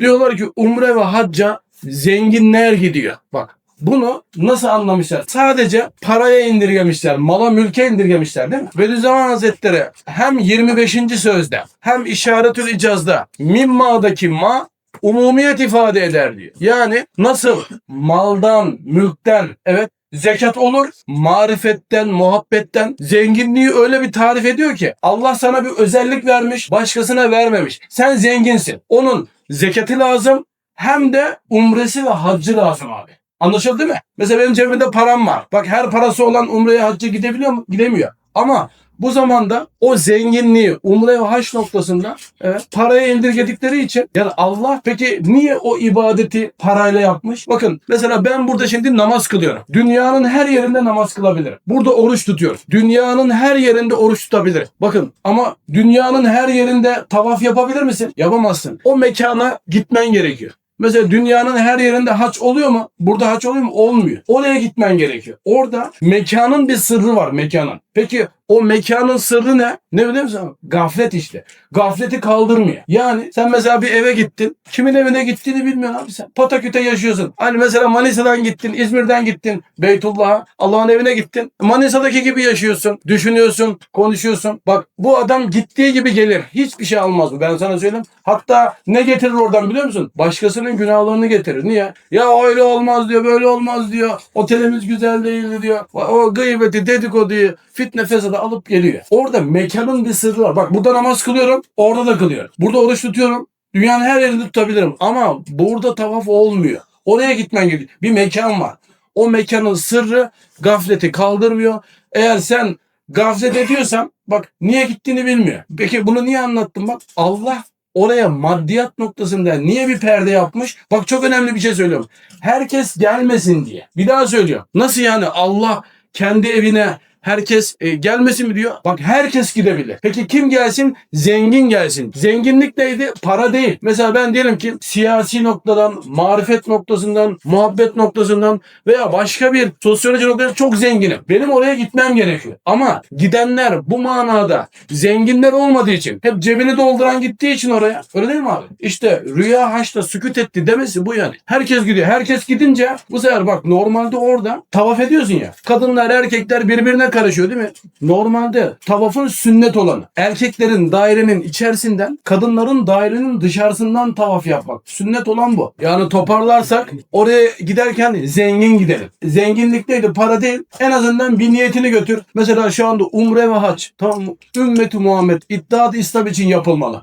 Diyorlar ki umre ve hacca zenginler gidiyor. Bak bunu nasıl anlamışlar? Sadece paraya indirgemişler, mala mülke indirgemişler değil mi? Bediüzzaman Hazretleri hem 25. sözde hem işaretül icazda mimma'daki ma umumiyet ifade eder diyor. Yani nasıl maldan, mülkten evet zekat olur, marifetten, muhabbetten zenginliği öyle bir tarif ediyor ki Allah sana bir özellik vermiş, başkasına vermemiş. Sen zenginsin. Onun zekatı lazım hem de umresi ve haccı lazım abi. Anlaşıldı mi? Mesela benim cebimde param var. Bak her parası olan umreye hacca gidebiliyor mu? Gidemiyor. Ama bu zamanda o zenginliği umre ve haç noktasında evet, paraya indirgedikleri için yani Allah peki niye o ibadeti parayla yapmış? Bakın mesela ben burada şimdi namaz kılıyorum. Dünyanın her yerinde namaz kılabilirim. Burada oruç tutuyoruz. Dünyanın her yerinde oruç tutabilirim. Bakın ama dünyanın her yerinde tavaf yapabilir misin? Yapamazsın. O mekana gitmen gerekiyor. Mesela dünyanın her yerinde haç oluyor mu? Burada haç oluyor mu? Olmuyor. Oraya gitmen gerekiyor. Orada mekanın bir sırrı var mekanın. Peki o mekanın sırrı ne? Ne biliyor musun? Gaflet işte. Gafleti kaldırmıyor. Yani sen mesela bir eve gittin. Kimin evine gittiğini bilmiyorsun abi sen. Pataküte yaşıyorsun. Hani mesela Manisa'dan gittin, İzmir'den gittin. Beytullah'a, Allah'ın evine gittin. Manisa'daki gibi yaşıyorsun. Düşünüyorsun, konuşuyorsun. Bak bu adam gittiği gibi gelir. Hiçbir şey almaz bu. Ben sana söyleyeyim. Hatta ne getirir oradan biliyor musun? Başkasının günahlarını getirir. Niye? Ya öyle olmaz diyor, böyle olmaz diyor. Otelimiz güzel değildi diyor. O gıybeti, dedikoduyu, fitne fesadı alıp geliyor. Orada mekanın bir sırrı var. Bak burada namaz kılıyorum, orada da kılıyorum. Burada oruç tutuyorum, dünyanın her yerinde tutabilirim. Ama burada tavaf olmuyor. Oraya gitmen gerekiyor. Bir mekan var. O mekanın sırrı gafleti kaldırmıyor. Eğer sen gaflet ediyorsan bak niye gittiğini bilmiyor. Peki bunu niye anlattım bak Allah oraya maddiyat noktasında niye bir perde yapmış? Bak çok önemli bir şey söylüyorum. Herkes gelmesin diye. Bir daha söylüyorum. Nasıl yani Allah kendi evine herkes e, gelmesin mi diyor? Bak herkes gidebilir. Peki kim gelsin? Zengin gelsin. Zenginlik neydi? Para değil. Mesela ben diyelim ki siyasi noktadan, marifet noktasından, muhabbet noktasından veya başka bir sosyoloji noktasından çok zenginim. Benim oraya gitmem gerekiyor. Ama gidenler bu manada zenginler olmadığı için hep cebini dolduran gittiği için oraya. Öyle değil mi abi? İşte rüya haçta sükut etti demesi bu yani. Herkes gidiyor. Herkes gidince bu sefer bak normalde orada tavaf ediyorsun ya. Kadınlar erkekler birbirine karışıyor değil mi? Normalde tavafın sünnet olanı. Erkeklerin dairenin içerisinden, kadınların dairenin dışarısından tavaf yapmak. Sünnet olan bu. Yani toparlarsak oraya giderken zengin gidelim. Zenginlik değil, para değil. En azından bir niyetini götür. Mesela şu anda umre ve hac. Tamam? Ümmeti Muhammed iddia İslam için yapılmalı.